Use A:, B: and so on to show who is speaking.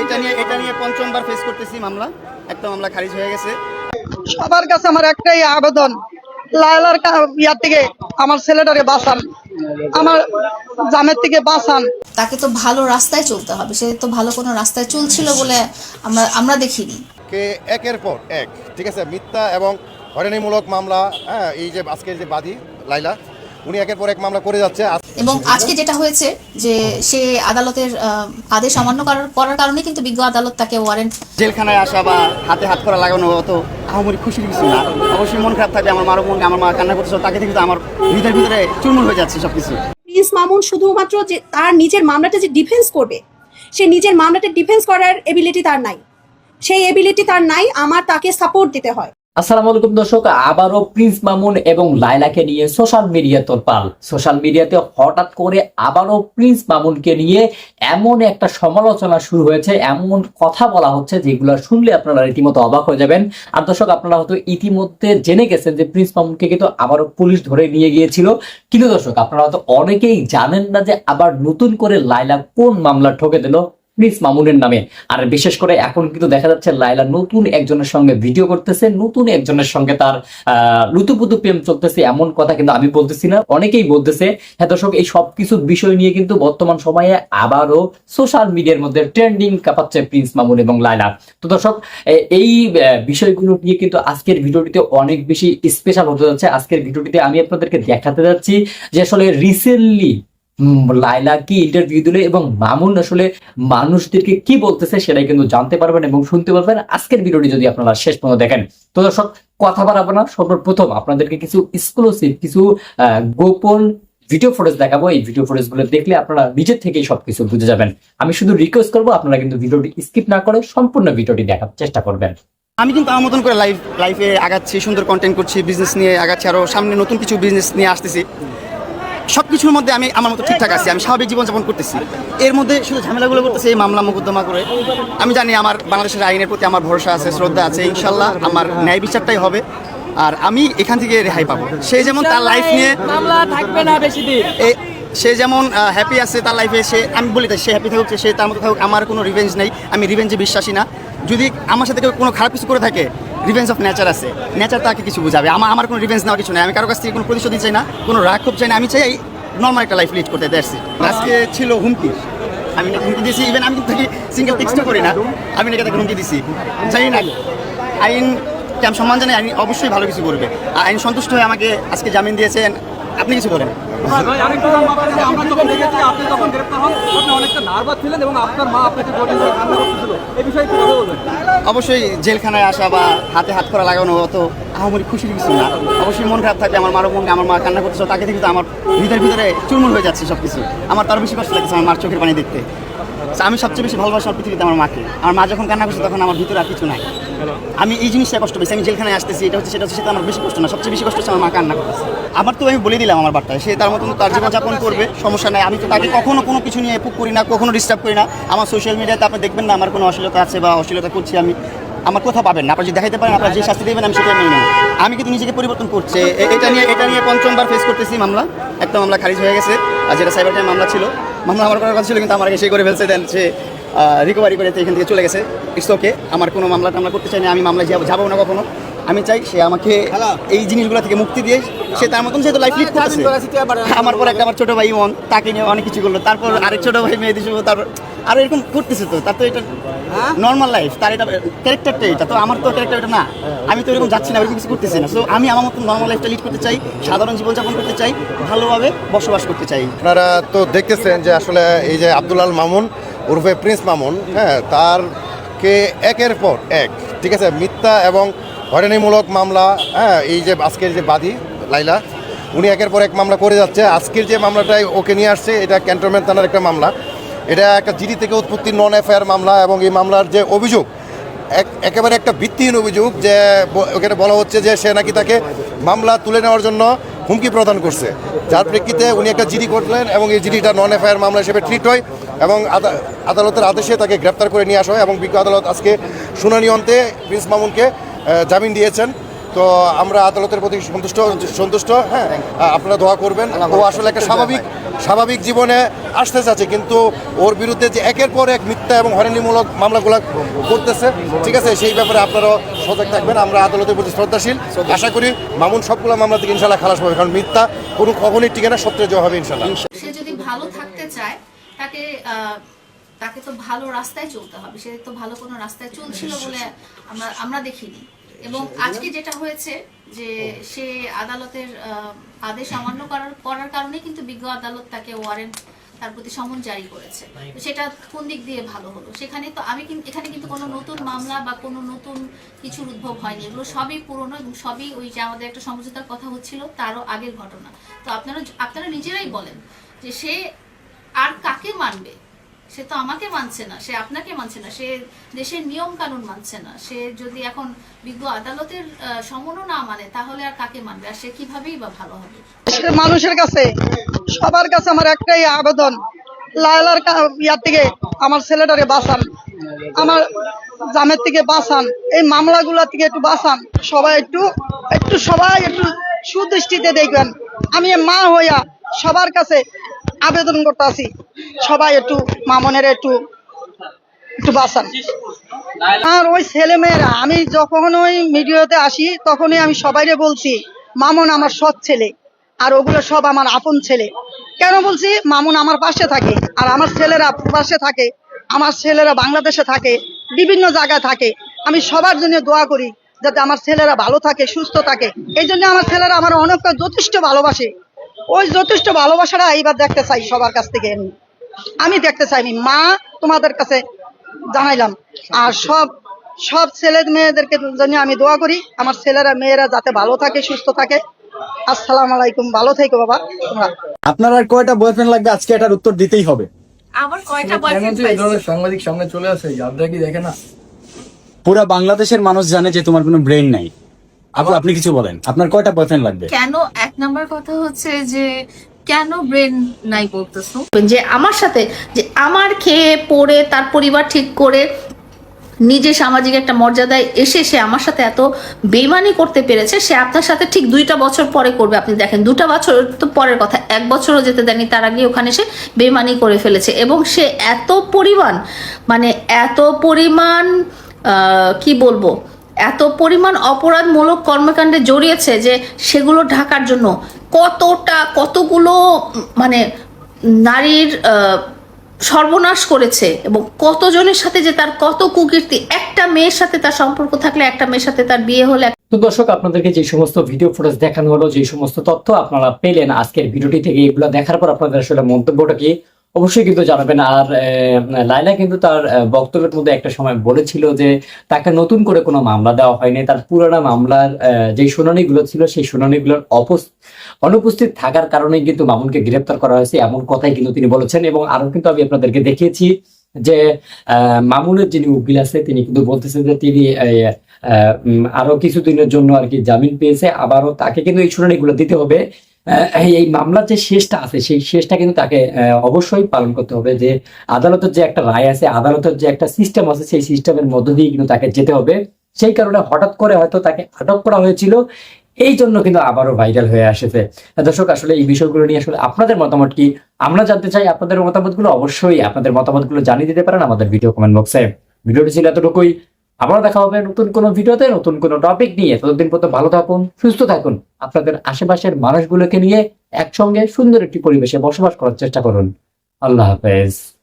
A: এটা নিয়ে এটা নিয়ে পঞ্চমবার ফেস করতেছি মামলা। একটা মামলা খারিজ হয়ে গেছে।
B: সবার কাছে আমার একটাই আবেদন লায়লার ইয়ার থেকে আমার ছেলেটারে বাঁচান আমার জামের থেকে বাঁচান।
C: তাকে তো ভালো রাস্তায় চলতে হবে সে তো ভালো কোনো রাস্তায় চলছিল বলে আমরা আমরা দেখিনি।
D: কে একের পর এক ঠিক আছে? মিথ্যা এবং হয়রানিমূলক মামলা হ্যাঁ এই যে আজকের যে বাদী লাইলা উনি একের পর এক মামলা করে যাচ্ছে।
C: এবং আজকে যেটা হয়েছে যে সে আদালতের আদেশ অমান্য করার কারণে কিন্তু বিজ্ঞ আদালত তাকে ওয়ারেন্ট
A: জেলখানায় আসা বা হাতে হাত করা লাগানো অত আহামরি খুশির কিছু না। অবশ্যই মন খারাপ থাকবে আমার মারও মন আমার মা কান্না করতেছে তাকে দেখে তো আমার ভিতরে ভিতরে চুরমুর হয়ে যাচ্ছে সবকিছু।
E: প্রিন্স মামুন শুধুমাত্র যে তার নিজের মামলাটা যে ডিফেন্স করবে সে নিজের মামলাটা ডিফেন্স করার এবিলিটি তার নাই। সেই এবিলিটি তার নাই আমার তাকে সাপোর্ট দিতে হয়।
F: আসসালামু আলাইকুম দর্শক, আবারও প্রিন্স মামুন এবং লাইলাকে নিয়ে সোশ্যাল মিডিয়া তোলপাল। সোশ্যাল মিডিয়াতে হঠাৎ করে আবারও প্রিন্স মামুনকে নিয়ে এমন একটা সমালোচনা শুরু হয়েছে, এমন কথা বলা হচ্ছে যেগুলো শুনলে আপনারা রীতিমতো অবাক হয়ে যাবেন। আর দর্শক, আপনারা হয়তো ইতিমধ্যে জেনে গেছেন যে প্রিন্স মামুনকে কিন্তু আবারও পুলিশ ধরে নিয়ে গিয়েছিল। কিন্তু দর্শক, আপনারা হয়তো অনেকেই জানেন না যে আবার নতুন করে লাইলা কোন মামলা ঠকে দিল। প্রিন্স মামুনের নামে। আর বিশেষ করে এখন কিন্তু দেখা যাচ্ছে লাইলা নতুন একজনের সঙ্গে ভিডিও করতেছে, নতুন একজনের সঙ্গে তার লুতুপুতু প্রেম চলতেছে এমন কথা কিন্তু আমি বলতেছি না। অনেকেই বলতেছে হ্যাঁ দর্শক, এই সব কিছু বিষয় নিয়ে কিন্তু বর্তমান সময়ে আবারও সোশ্যাল মিডিয়ার মধ্যে ট্রেন্ডিং কাঁপাচ্ছে প্রিন্স মামুন এবং লাইলা তো দর্শক এই বিষয়গুলো নিয়ে কিন্তু আজকের ভিডিওটিতে অনেক বেশি স্পেশাল হতে যাচ্ছে। আজকের ভিডিওটিতে আমি আপনাদেরকে দেখাতে যাচ্ছি যে আসলে রিসেন্টলি লাইলা কি ইন্টারভিউ দিল এবং মামুন আসলে মানুষদেরকে কি বলতেছে সেটাই কিন্তু জানতে পারবেন এবং শুনতে পারবেন। আজকের ভিডিওটি যদি আপনারা শেষ পর্যন্ত দেখেন, তো দর্শক, কথা বাড়াবো না। সর্বপ্রথম আপনাদেরকে কিছু এক্সক্লুসিভ কিছু গোপন ভিডিও ফুটেজ দেখাবো। এই ভিডিও ফুটেজগুলো দেখলে আপনারা নিজের থেকেই সবকিছু বুঝে যাবেন। আমি শুধু রিকোয়েস্ট করব, আপনারা কিন্তু ভিডিওটি স্কিপ না করে সম্পূর্ণ ভিডিওটি দেখার চেষ্টা করবেন।
A: আমি কিন্তু আমার মতন করে লাইফ লাইফে আগাচ্ছি, সুন্দর কন্টেন্ট করছি বিজনেস নিয়ে আগাচ্ছি আরও সামনে নতুন কিছু বিজনেস নিয়ে আসতেছি। সব কিছুর মধ্যে আমি আমার মতো ঠিকঠাক আছি আমি স্বাভাবিক জীবনযাপন করতেছি। এর মধ্যে শুধু ঝামেলাগুলো করতেছি এই মামলা মোকদ্দমা করে। আমি জানি আমার বাংলাদেশের আইনের প্রতি আমার ভরসা আছে শ্রদ্ধা আছে ইনশাল্লাহ আমার ন্যায় বিচারটাই হবে। আর আমি এখান থেকে রেহাই পাবো। সে যেমন তার লাইফ নিয়ে
B: মামলা থাকবে না বেশি দিন।
A: সে যেমন হ্যাপি আছে তার লাইফে সে আমি বলি তাই সে হ্যাপি থাকুক সে তার মতো থাকুক আমার কোনো রিভেঞ্জ নেই আমি রিভেঞ্জে বিশ্বাসী না। যদি আমার সাথে কেউ কোনো খারাপ কিছু করে থাকে রিভেঞ্জ অফ নেচার আছে। নেচার তাকে কিছু বুঝাবে। আমার আমার কোনো রিভেন্স নেওয়ার কিছু নেই। আমি কারও কাছ থেকে কোনো প্রতিশোধ চাই না কোনো রাগ খুব চাই না। আমি চাই নর্মাল একটা লাইফ লিড করতে দেখছি আজকে ছিল হুমকি। আমি নাকি হুমকি দিয়েছি। ইভেন আমি কিন্তু সিঙ্গেল টেক্সটও করি না। আমি নাকি তাকে হুমকি দিয়েছি। জানি না। আইন কে আমি সম্মান জানাই আইন অবশ্যই ভালো কিছু করবে। আইন সন্তুষ্ট হয়ে আমাকে আজকে জামিন দিয়েছেন। আপনি কিছু
G: ভাই আমরা যখন দেখেছি আপনি যখন গ্রেপ্তার হন আপনি অনেকটা নার্ভাস ছিলেন এবং আপনার মা আপনাকে এই বিষয়ে বলবেন?
A: অবশ্যই জেলখানায় আসা বা হাতে হাত করা লাগানো অত আহামরি খুশির কিছু না। অবশ্যই মন খারাপ থাকবে আমার মারও মন আমার মা কান্না করতেছে তাকে দেখে তো আমার ভিতরে ভিতরে চুরমুর হয়ে যাচ্ছে সব কিছু আমার তার বেশি কষ্ট লাগছে আমার মার চোখের পানি দেখতে। আমি সবচেয়ে বেশি ভালোবাসি আমার পৃথিবীতে আমার মাকে। আমার মা যখন কান্না করছে তখন আমার ভিতরে আর কিছু নাই। আমি এই জিনিসটা কষ্ট পেয়েছি আমি জেলখানায় আসতেছি, এটা হচ্ছে, সেটা হচ্ছে, সেটা আমার বেশি কষ্ট না, সবচেয়ে বেশি কষ্ট হচ্ছে আমার মা কান্না করতেছে আমার তো আমি বলে দিলাম আমার বার্তায় সে তার মতন তার জীবনযাপন করবে, সমস্যা নাই, আমি তো তাকে কখনো কোনো কিছু নিয়ে পুক করি না, কখনো ডিস্টার্ব করি না। আমার সোশ্যাল মিডিয়াতে আপনি দেখবেন না, আমার কোনো অশ্লীলতা আছে বা অশ্লীলতা করছি আমি, আমার কোথাও পাবেন না, আপনার যদি দেখাইতে পারেন, আপনার যে শাস্তি দেবেন, আমি সেটা নেব। আমি কিন্তু নিজেকে পরিবর্তন করছে এটা নিয়ে এটা নিয়ে পঞ্চমবার ফেস করতেছি মামলা, একটা মামলা খারিজ হয়ে গেছে, আর যেটা সাইবার ক্রাইম মামলা ছিল, মামলা আমার করার কথা ছিল, কিন্তু আমার আগে সে করে ফেলছে, দেন সে রিকভারি করে এখান থেকে চলে গেছে। ইটস ওকে আমার কোনো মামলা টামলা করতে চাই না আমি মামলায় যাব যাব না কখনো। আমি চাই সে আমাকে এই জিনিসগুলো থেকে মুক্তি দিয়ে সে তার মতন যেহেতু লাইফ লিড করতেছে আমার পর একটা আমার ছোট ভাই ইমন তাকে নিয়ে অনেক কিছু করল। তারপর আরেক ছোট ভাই মেয়ে দিয়েছিল তারপর আরও এরকম করতেছে তো তার তো এটা নর্মাল লাইফ তার এটা ক্যারেক্টারটা এটা তো আমার তো ক্যারেক্টার এটা না। আমি তো এরকম যাচ্ছি না এরকম কিছু করতেছি না। সো আমি আমার মতন নর্মাল লাইফটা লিড করতে চাই সাধারণ জীবনযাপন করতে চাই ভালোভাবে বসবাস করতে চাই।
D: আপনারা তো দেখতেছেন যে আসলে এই যে আব্দুলাল মামুন উর্ফে প্রিন্স মামুন হ্যাঁ তার কে একের পর এক, ঠিক আছে? মিথ্যা এবং হয়রানিমূলক মামলা হ্যাঁ এই যে আজকের যে বাদী লাইলা উনি একের পর এক মামলা করে যাচ্ছে। আজকের যে মামলাটাই ওকে নিয়ে আসছে, এটা ক্যান্টনমেন্ট থানার একটা মামলা। এটা একটা জিডি থেকে উৎপত্তি নন এফআইআর মামলা এবং এই মামলার যে অভিযোগ, এক, একেবারে একটা ভিত্তিহীন অভিযোগ যে ওখানে বলা হচ্ছে যে সে নাকি তাকে মামলা তুলে নেওয়ার জন্য হুমকি প্রদান করছে। যার প্রেক্ষিতে উনি একটা জিডি করলেন এবং এই জিডিটা নন এফআইআর মামলা হিসেবে ট্রিট হয়। এবং আদা- আদালতের আদেশে তাকে গ্রেপ্তার করে নিয়ে আসা হয় এবং বিজ্ঞ আদালত আজকে শুনানি অন্তে প্রিন্স মামুনকে জামিন দিয়েছেন। তো আমরা আদালতের প্রতি সন্তুষ্ট সন্তুষ্ট হ্যাঁ? আপনারা দোয়া করবেন। ও আসলে একটা স্বাভাবিক স্বাভাবিক জীবনে আসতে চাচ্ছে কিন্তু ওর বিরুদ্ধে যে একের পর এক মিথ্যা এবং হয়রানিমূলক মামলাগুলো করতেছে ঠিক আছে? সেই ব্যাপারে আপনারাও সজাগ থাকবেন। আমরা আদালতের প্রতি শ্রদ্ধাশীল। আশা করি মামুন সবগুলো মামলা থেকে ইনশাল্লাহ খালাস পাবে কারণ মিথ্যা কোনো কখনই টিকে না সত্যি জয় হবে ইনশাল্লাহ
C: সে যদি ভালো থাকতে চায় তাকে তাকে তো ভালো রাস্তায় চলতে হবে। সে তো ভালো কোনো রাস্তায় চলছিল বলে আমরা আমরা দেখিনি। এবং আজকে যেটা হয়েছে যে সে আদালতের আদেশ অমান্য করার করার কারণে কিন্তু বিজ্ঞ আদালত তাকে ওয়ারেন্ট তার প্রতি সমন জারি করেছে। সেটা কোন দিক দিয়ে ভালো হলো? সেখানে তো আমি কিন্তু এখানে কিন্তু কোনো নতুন মামলা বা কোনো নতুন কিছুর উদ্ভব হয়নি। এগুলো সবই পুরনো এবং সবই ওই যে আমাদের একটা সমঝোতার কথা হচ্ছিল তারও আগের ঘটনা। তো আপনারা আপনারা নিজেরাই বলেন যে সে আর কাকে মানবে? সে তো আমাকে মানছে না, সে আপনাকে মানছে না, সে দেশের নিয়ম কানুন মানছে না, সে যদি এখন বিজ্ঞ আদালতের সমনও না মানে তাহলে আর কাকে মানবে? আর সে কিভাবেই বা ভালো হবে?
B: মানুষের কাছে, সবার কাছে আমার একটাই আবেদন, লায়লার ইয়ার থেকে আমার ছেলেটারে বাঁচান, আমার জামের থেকে বাঁচান, এই মামলাগুলা থেকে একটু বাঁচান, সবাই একটু একটু সবাই একটু সুদৃষ্টিতে দেখবেন। আমি মা হইয়া সবার কাছে আবেদন করতে আছি। সবাই একটু মামনের একটু একটু বাঁচান। আর ওই ছেলে মেয়েরা আমি যখন ওই মিডিয়াতে আসি, তখনই আমি সবাইরে বলছি, মামুন আমার সৎ ছেলে, আর ওগুলো সব আমার আপন ছেলে। কেন বলছি? মামুন আমার পাশে থাকে, আর আমার ছেলেরা পাশে থাকে, আমার ছেলেরা বাংলাদেশে থাকে, বিভিন্ন জায়গায় থাকে। আমি সবার জন্য দোয়া করি, যাতে আমার ছেলেরা ভালো থাকে, সুস্থ থাকে। এই জন্য আমার ছেলেরা আমার অনেকটা যথেষ্ট ভালোবাসে। ওই যথেষ্ট ভালোবাসাটা এইবার দেখতে চাই সবার কাছ থেকে। আমি আমি দেখতে চাই আমি মা তোমাদের কাছে জানাইলাম। আর সব সব ছেলে মেয়েদেরকে জন্য আমি দোয়া করি আমার ছেলেরা মেয়েরা যাতে ভালো থাকে সুস্থ থাকে। আসসালামু আলাইকুম ভালো থেকো বাবা তোমরা।
H: আপনার আর কয়টা বয়ফ্রেন্ড লাগবে? আজকে এটার উত্তর দিতেই হবে।
I: আমার কয়টা বয়ফ্রেন্ড
J: সাংবাদিক সামনে চলে আসে আপনারা কি দেখে না।
H: পুরা বাংলাদেশের মানুষ জানে যে তোমার কোনো ব্রেন নাই। আপু আপনি কিছু বলেন। আপনার কয়টা বয়ফ্রেন্ড লাগবে?
I: কেন? এক নাম্বার কথা হচ্ছে যে কেন ব্রেন নাই বলতেছো? যে আমার সাথে যে আমার খেয়ে পড়ে তার পরিবার ঠিক করে নিজে সামাজিক একটা মর্যাদায় এসে সে আমার সাথে এত বেমানি করতে পেরেছে সে আপনার সাথে ঠিক দুইটা বছর পরে করবে। আপনি দেখেন দুটা বছর তো পরের কথা। এক বছরও যেতে দেয়নি তার আগে ওখানে সে বেমানি করে ফেলেছে। এবং সে এত পরিমাণ মানে এত পরিমাণ কি বলব? এত পরিমাণ অপরাধমূলক কর্মকাণ্ডে জড়িয়েছে যে সেগুলো ঢাকার জন্য কতটা, কতগুলো মানে নারীর সর্বনাশ করেছে এবং কতজনের সাথে যে তার কত কুকীর্তি, একটা মেয়ের সাথে তার সম্পর্ক থাকলে একটা মেয়ের সাথে তার বিয়ে হলে
F: তো দর্শক, আপনাদেরকে যে সমস্ত ভিডিও ফুটেজ দেখানো হলো, যে সমস্ত তথ্য আপনারা পেলেন আজকের ভিডিওটি থেকে, এগুলো দেখার পর আপনাদের আসলে মন্তব্যটা কি? অবশ্যই কিন্তু জানাবেন। আর লাইলা কিন্তু তার বক্তব্যের মধ্যে একটা সময় বলেছিল যে তাকে নতুন করে কোনো মামলা দেওয়া হয়নি। তার পুরানা মামলার যে শুনানিগুলো ছিল, সেই শুনানিগুলোর অনুপস্থিত থাকার কারণে কিন্তু মামুনকে গ্রেপ্তার করা হয়েছে। এমন কথাই কিন্তু তিনি বলেছেন এবং আরও কিন্তু আমি আপনাদেরকে দেখিয়েছি যে মামুনের যিনি উকিল আছে, তিনি কিন্তু বলতেছেন যে তিনি আরও কিছুদিনের জন্য আর কি জামিন পেয়েছে। আবারও তাকে কিন্তু এই শুনানিগুলো দিতে হবে। এই মামলার যে শেষটা আছে, সেই শেষটা কিন্তু তাকে অবশ্যই পালন করতে হবে যে আদালতের যে একটা রায় আছে, আদালতের যে একটা সিস্টেম আছে, সেই সিস্টেমের মধ্য দিয়ে কিন্তু তাকে যেতে হবে। সেই কারণে হঠাৎ করে হয়তো তাকে আটক করা হয়েছিল। এই জন্য কিন্তু আবারও ভাইরাল হয়ে আসেছে দর্শক, আসলে এই বিষয়গুলো নিয়ে আসলে আপনাদের মতামত কি? আমরা জানতে চাই আপনাদের মতামতগুলো অবশ্যই। আপনাদের মতামতগুলো জানিয়ে দিতে পারেন আমাদের ভিডিও কমেন্ট বক্সে ভিডিওটি ছিল এতটুকুই। আবার দেখা হবে নতুন কোনো ভিডিওতে, নতুন কোনো টপিক নিয়ে। ততদিন পর্যন্ত ভালো থাকুন, সুস্থ থাকুন। আপনাদের আশেপাশের মানুষগুলোকে নিয়ে একসঙ্গে সুন্দর একটি পরিবেশে বসবাস করার চেষ্টা করুন। আল্লাহ হাফেজ।